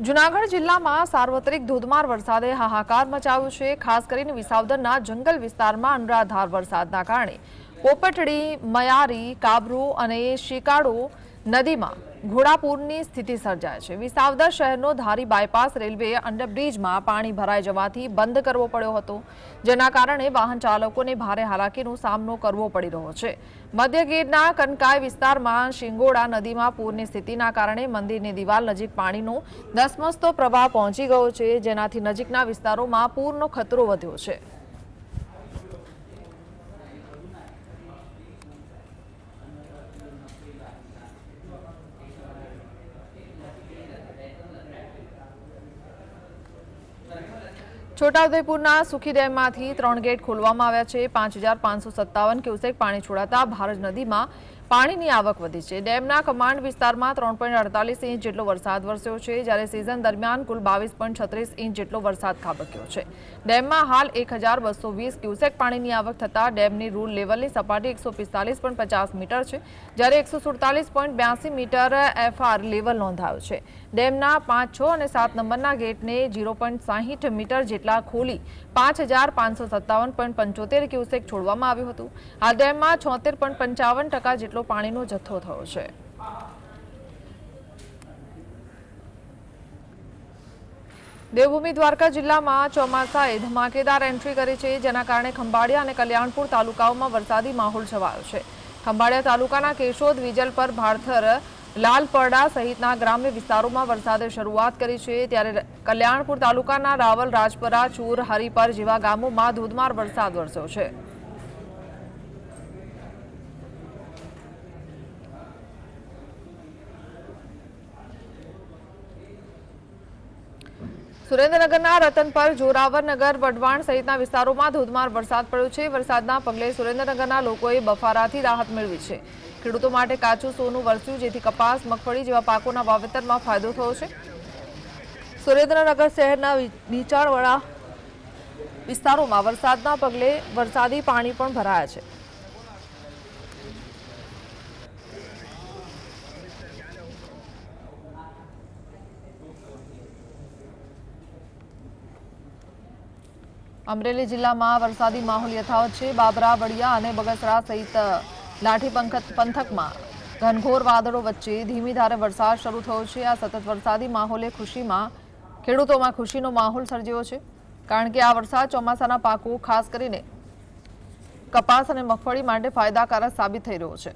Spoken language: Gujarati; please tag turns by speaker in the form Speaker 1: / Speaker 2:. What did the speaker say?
Speaker 1: જુનાગઢ જિલ્લામાં સાર્વત્રિક ધોધમાર વરસાદે હાહાકાર મચાવ્યો છે. ખાસ કરીને વિસાવદરના જંગલ વિસ્તારમાં અનરાધાર વરસાદના કારણે. પોપટડી, મયારી, કાબરો અને શિકાડો નદીમાં ઘોડાપૂરની સ્થિતિ સર્જાય છે. વિસાવદર શહેરનો ધારી બાયપાસ રેલવે અંડરબ્રિજમાં પાણી ભરાઈ જવાથી બંધ કરવો પડ્યો હતો. જેના કારણે વાહન ચાલકોને ભારે હાલાકીનો સામનો કરવો પડી રહ્યો છે. મધ્ય ગીરના કનકાય વિસ્તારમાં શિંગોડા નદીમાં પૂરની સ્થિતિના કારણે મંદિરની દિવાલ નજીક પાણીનો ધસમસતો પ્રવાહ પહોંચી ગયો છે. જેનાથી નજીકના વિસ્તારોમાં પૂરનો ખતરો વધ્યો છે. છોટાઉદેપુરના સુખી ડેમમાંથી ત્રણ ગેટ ખોલવામાં આવ્યા છે. પાંચ હજાર પાંચસો સત્તાવન ક્યુસેક પાણી છોડાતા ભારજ નદીમાં પાણીની આવક વધી છે. ડેમના કમાન્ડ વિસ્તારમાં ત્રણ પોઈન્ટ અડતાલીસ ઇંચ જેટલો વરસાદ વરસ્યો છે, જ્યારે સિઝન દરમિયાન કુલ બાવીસ પોઈન્ટ છત્રીસ ઇંચ જેટલો વરસાદ ખાબક્યો છે. ડેમમાં હાલ એક હજાર બસો વીસ ક્યુસેક પાણીની આવક થતાં ડેમની રૂલ લેવલની સપાટી એકસો પિસ્તાલીસ પોઈન્ટ પચાસ મીટર છે, જ્યારે એકસો સુડતાલીસ પોઈન્ટ બ્યાસી મીટર એફઆર લેવલ નોંધાયું છે. ડેમના પાંચ, છ અને સાત નંબરના ગેટને ઝીરો પોઈન્ટ સાહીઠ મીટર જેટલા ખોલી પાંચ હજાર પાંચસો સત્તાવન પોઈન્ટ પંચોતેર ક્યુસેક છોડવામાં આવ્યું હતું. આ ડેમમાં છોતેર પોઈન્ટ પંચાવન ટકા જેટલો પાણીનો જથ્થો થયો છે. દેવભૂમિ દ્વારકા જિલ્લામાં ચોમાસાએ ધમાકેદાર એન્ટ્રી કરી છે, જેના કારણે ખંભાળિયા અને કલ્યાણપુર તાલુકાઓમાં વરસાદી માહોલ છવાયો છે. ખંભાળિયા તાલુકાના કેશોદ, વિજલપર ભારથર લાલપરડા સહિતના ગ્રામ્ય વિસ્તારોમાં વરસાદે શરૂઆત કરી છે. ત્યારે કલ્યાણપુર તાલુકાના રાવલ, રાજપરા, ચૂર, હરિપર જેવા ગામોમાં ધોધમાર વરસાદ વરસ્યો છે. સુરેન્દ્રનગરના રતનપર જોરાવરનગર વઢવાણ સહિતના વિસ્તારોમાં ધોધમાર વરસાદ પડ્યો છે. વરસાદના પગલે સુરેન્દ્રનગરના લોકોએ બફારાથી રાહત મેળવી છે. ખેડૂતો માટે કાચું સોનું વરસ્યું, જેથી કપાસ, મગફળી જેવા પાકોના વાવેતરમાં ફાયદો થયો છે. સુરેન્દ્રનગર શહેરના નીચાણવાળા વિસ્તારોમાં વરસાદના પગલે વરસાદી પાણી પણ ભરાયા છે. અમરેલી જિલ્લામાં વરસાદી માહોલ યથાવત છે. બાબરા, વડિયા અને બગસરા સહિત લાઠી પંથકમાં ઘનઘોર વાદળો વચ્ચે ધીમી ધારે વરસાદ શરૂ થયો છે. આ સતત વરસાદી માહોલે ખુશીમાં, ખેડૂતોમાં ખુશીનો માહોલ સર્જ્યો છે. કારણ કે આ વરસાદ ચોમાસાના પાકો, ખાસ કરીને કપાસ અને મગફળી માટે ફાયદાકારક સાબિત થઈ રહ્યો છે.